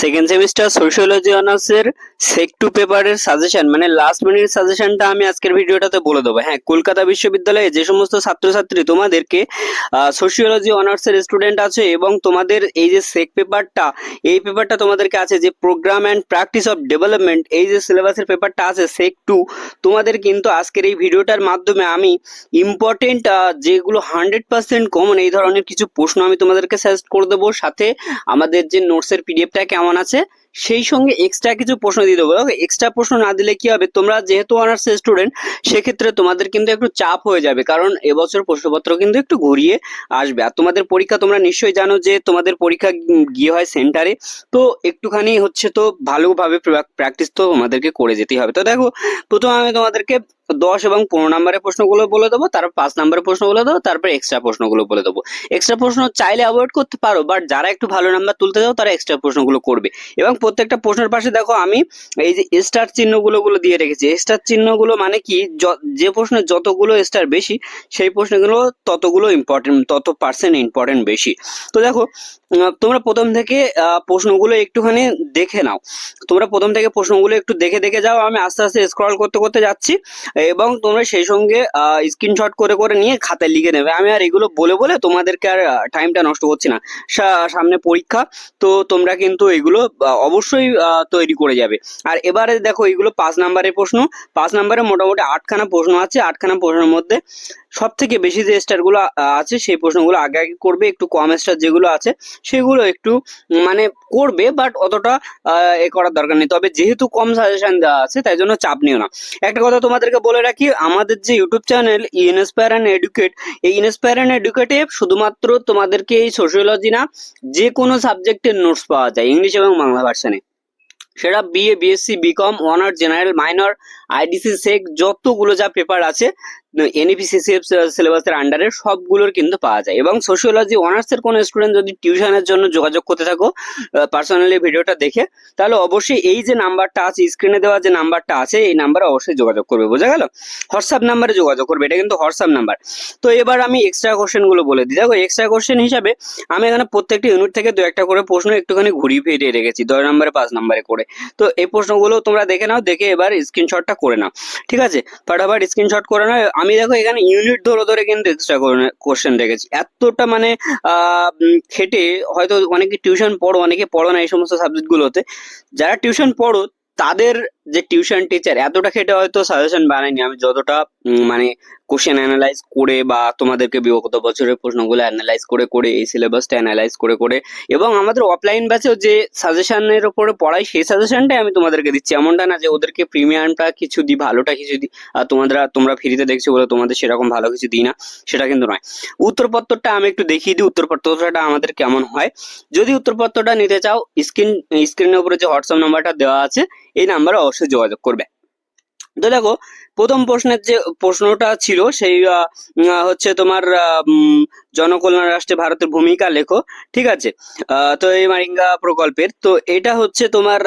Second semester sociology অনার্সের সেক two পেপারের suggestion মানে লাস্ট মিনিট সাজেশনটা আমি আজকের ভিডিওটাতে বলে দেবো। হ্যাঁ কলকাতা বিশ্ববিদ্যালয়ে যে সমস্ত ছাত্রছাত্রী তোমাদেরকে সোশিওলজি অনার্সের স্টুডেন্ট আছে এবং তোমাদের এই যে সেক পেপারটা এই পেপারটা তোমাদেরকে আছে যে programme and practice of development এই যে সিলেবাসের পেপারটা আছে সেক টু তোমাদের কিন্তু আজকের এই ভিডিওটার মাধ্যমে আমি ইম্পর্টেন্ট যেগুলো হান্ড্রেড পার্সেন্ট কমন এই ধরনের কিছু প্রশ্ন আমি তোমাদেরকে সাজেস্ট করে দেবো। সাথে আমাদের যে নোটসের পিডিএফটা কেমন আছে? সেই সঙ্গে এক্সট্রা কিছু প্রশ্ন দিয়ে দেবো। এক্সট্রা প্রশ্ন না দিলে কি হবে? তোমরা যেহেতু অনার্স স্টুডেন্ট সেক্ষেত্রে তোমাদের কিন্তু একটু চাপ হয়ে যাবে, কারণ এবছর প্রশ্নপত্র কিন্তু একটু ঘুরিয়ে আসবে। আর তোমাদের পরীক্ষা তোমরা নিশ্চয়ই জানো যে তোমাদের পরীক্ষা গিয়ে হয় সেন্টারে তো একটুখানি হচ্ছে তো ভালোভাবে প্র্যাকটিস তো তোমাদেরকে করে যেতেই হবে। তো দেখো, প্রথমে আমি তোমাদেরকে দশ এবং পনেরো নম্বরের প্রশ্নগুলো বলে দেবো, তারপর পাঁচ নম্বরের প্রশ্নগুলো দেবো, তারপর এক্সট্রা প্রশ্নগুলো বলে দেবো। এক্সট্রা প্রশ্ন চাইলে অ্যাভয়েড করতে পারো বাট যারা একটু ভালো নাম্বার তুলতে যাও তারা এক্সট্রা প্রশ্নগুলো করবে। এবং প্রত্যেকটা প্রশ্নের পাশে দেখো আমি এই যে স্টার চিহ্নগুলো গুলো দিয়ে রেখেছি। স্টার চিহ্নগুলো মানে কি? য- প্রশ্নে যতগুলো স্টার বেশি সেই প্রশ্নগুলো ততগুলো ইম্পর্টেন্ট তত পার্সেন্ট ইম্পর্টেন্ট বেশি। তো দেখো তোমরা প্রথম থেকে প্রশ্নগুলো একটুখানি দেখে নাও। তোমরা প্রথম থেকে প্রশ্নগুলো একটু দেখে দেখে যাও। আমি আস্তে আস্তে স্ক্রল করতে করতে যাচ্ছি এবং তোমরা সেই সঙ্গে স্ক্রিনশট করে করে নিয়ে খাতায় লিখে নেবে। আমি আর এগুলো বলে বলে তোমাদেরকে আর টাইমটা নষ্ট করছি না। সামনে পরীক্ষা তো তোমরা কিন্তু এগুলো আহ, অবশ্যই তৈরি করে যাবে। আর এবারে দেখো, এইগুলো পাঁচ নাম্বারের প্রশ্ন। পাঁচ নাম্বারে মোটামুটি আটখানা প্রশ্ন আছে। আটখানা প্রশ্নের মধ্যে সব থেকে বেশি যে স্টারগুলো আছে, সেই প্রশ্নগুলো আগে আগে করবে, একটু কম স্টার যেগুলো আছে, সেগুলো একটু মানে করবে বাট অতটা এ করার দরকার নেই। তবে যেহেতু কম সাজেশন দেওয়া আছে, তাই জন্য চাপ নিও না। একটা কথা তোমাদেরকে বলে রাখি, আমাদের যে YouTube channel inspire and educate এই ইনস্পায়ার অ্যান্ড এডুকেটে শুধুমাত্র তোমাদেরকে এই সোশিওলজি না যে কোনো সাবজেক্টের নোটস পাওয়া যায় ইংলিশ এবং বাংলা ভার্সনে সেটা BA BSc BCom honour general minor IDC sec যতগুলো যা পেপার আছে এনইপিসিসিএফ সিলেবাসের আন্ডারে সবগুলোর কিন্তু পাওয়া যায়। এবং সোশিওলজি অনার্সের কোনো স্টুডেন্ট যদি টিউশনের জন্য যোগাযোগ করতে থাকো পার্সোনালি ভিডিওটা দেখে, তাহলে অবশ্যই এই যে নাম্বারটা আছে স্ক্রিনে দেওয়া যে নাম্বারটা আছে, এই নাম্বারে অবশ্যই যোগাযোগ করবে, বোঝা গেল? হোয়াটসঅ্যাপ নাম্বারে যোগাযোগ করবে, এটা কিন্তু হোয়াটসঅ্যাপ নাম্বার তো এবার আমি এক্সট্রা কোশ্চেনগুলো বলে দিই। দেখো এক্সট্রা কোশ্চেন হিসাবে আমি এখানে প্রত্যেকটি ইউনিট থেকে দু একটা করে প্রশ্ন একটুখানি ঘুরিয়ে ফিরিয়ে রেখেছি, দশ নম্বরে পাঁচ নম্বরে করে। তো এই প্রশ্নগুলো তোমরা দেখে নাও, দেখে এবার স্ক্রিনশটটা করে না ঠিক আছে? ফটাফট স্ক্রিনশট করে না আমি দেখো এখানে ইউনিট ধরে ধরে কিন্তু এক্সট্রা কোশ্চেন রেখেছি। এতটা মানে খেটে হয়তো অনেকে টিউশন পড়ো, অনেকে পড়ো না এই সমস্ত সাবজেক্টগুলোতে যারা টিউশন পড়ো, তাদের যে টিউশন টিচার এতটা খেটে হয়তো সাজেশন বানায়নি। আমি যতটা মানে কোশ্চেন অ্যানালাইজ করে বা তোমাদেরকে বিগত বছরের প্রশ্নগুলো অ্যানালাইজ করে করে, এই সিলেবাসটা অ্যানালাইজ করে করে এবং আমাদের অফলাইন ব্যাচেও যে সাজেশনের উপরে পড়াই সেই সাজেশনটাই আমি তোমাদেরকে দিচ্ছি। এমনটা না যে ওদেরকে প্রিমিয়ামটা কিছু দিই, ভালোটা কিছু দিই, আর তোমরা তোমরা ফ্রিতে দেখছ বলে তোমাদের সেরকম ভালো কিছু দিই না, সেটা কিন্তু নয়। উত্তরপত্রটা আমি একটু দেখিয়ে দিই, উত্তরপত্রটা আমাদের কেমন হয়। যদি উত্তরপত্রটা নিতে চাও স্ক্রিন স্ক্রিনের উপরে যে হোয়াটসঅ্যাপ নাম্বারটা দেওয়া আছে, এই নাম্বারে অবশ্যই যোগাযোগ করবে। তো দেখো প্রথম প্রশ্নের যে প্রশ্নটা ছিল সেই হচ্ছে তোমার জনকল্যাণ রাষ্ট্রে ভারতের ভূমিকা লেখো, ঠিক আছে? তো এই মারিঙ্গা প্রকল্পের, তো এটা হচ্ছে তোমার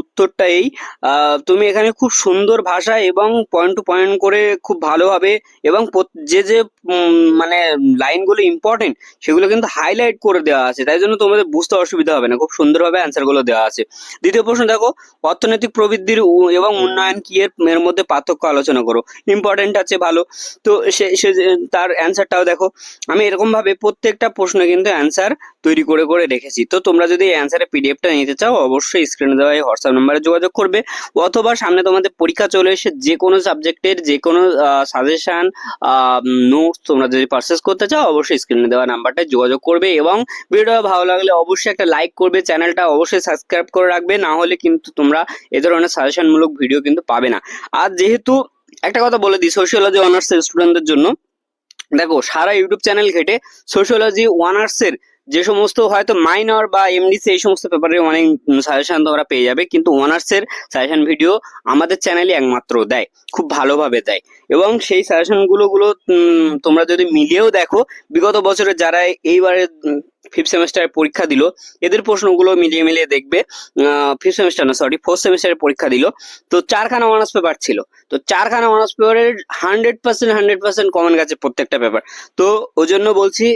উত্তরটা এই তুমি এখানে খুব সুন্দর ভাষা এবং পয়েন্ট টু পয়েন্ট করে খুব ভালোভাবে এবং যে যে মানে লাইনগুলো ইম্পর্টেন্ট সেগুলো কিন্তু হাইলাইট করে দেওয়া আছে। তাই জন্য তোমাদের বুঝতে অসুবিধা হবে না, খুব সুন্দরভাবে অ্যান্সারগুলো দেওয়া আছে। দ্বিতীয় প্রশ্ন দেখো, অর্থনৈতিক প্রবৃদ্ধির এবং উন্নয়ন কি এর এর মধ্যে পার্থক্য আলোচনা করো। ইম্পর্টেন্ট আছে, ভালো। তো সে সে তার অ্যান্সারটাও দেখো। আমি এরকম ভাবে প্রত্যেকটা প্রশ্ন কিন্তু অ্যান্সার তৈরি করে করে রেখেছি। তো তোমরা যদি অ্যান্সারের পিডিএফটা নিতে চাও, অবশ্যই স্ক্রিনে দেওয়া এই হোয়াটসঅ্যাপ নাম্বারে যোগাযোগ করবে। অথবা সামনে তোমাদের পরীক্ষা চলে এসে যে কোনো সাবজেক্টের যে কোনো সাজেশন নোটস তোমরা যদি পারচেস করতে চাও, অবশ্যই স্ক্রিনে দেওয়া নাম্বারটায় যোগাযোগ করবে এবং ভিডিওটা ভালো লাগলে অবশ্যই একটা লাইক করবে চ্যানেলটা অবশ্যই সাবস্ক্রাইব করে রাখবে। না হলে কিন্তু তোমরা এ ধরনের সাজেশনমূলক ভিডিও কিন্তু পাবে না। আর যেহেতু একটা কথা বলে দিই সোশিওলজি অনার্স স্টুডেন্টদের জন্য। দেখো, সারা ইউটিউব চ্যানেল ঘেটে সোশিওলজি অনার্সের যে সমস্ত হয়তো মাইনর বা এমডিসি এই সমস্ত পেপারে অনেক সাজেশন তোমরা পেয়ে যাবে, কিন্তু অনার্সের সাজেশন ভিডিও আমাদের চ্যানেলে একমাত্র দেয়, খুব ভালোভাবে দেয়। এবং সেই সাজেশনগুলো তোমরা যদি মিলিয়েও দেখো, বিগত বছরে যারা এইবারে ফিফথ সেমিস্টারের পরীক্ষা দিল। এদের প্রশ্নগুলো মিলিয়ে মিলিয়ে দেখবে। ফিফথ সেমিস্টার না সরি ফোর্থ সেমিস্টারের পরীক্ষা দিল। তো চারখানা অনার্স পেপার ছিল। তো চারখানা অনার্স পেপারের hundred percent hundred percent common গেছে প্রত্যেকটা পেপার তো ওই জন্য বলছি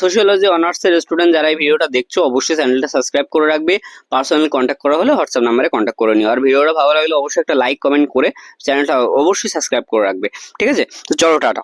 সোশিওলজি অনার্সের স্টুডেন্ট যারা এই ভিডিওটা দেখছ, অবশ্যই চ্যানেলটা সাবস্ক্রাইব করে রাখবে। পার্সোনাল কন্ট্যাক্ট করা হলে হোয়াটসঅ্যাপ নাম্বারে কন্ট্যাক্ট করে নিও। আর ভিডিওটা ভালো লাগলে অবশ্যই একটা লাইক কমেন্ট করে চ্যানেলটা অবশ্যই সাবস্ক্রাইব করে রাখবে। ঠিক আছে? তো চলো, টাটা।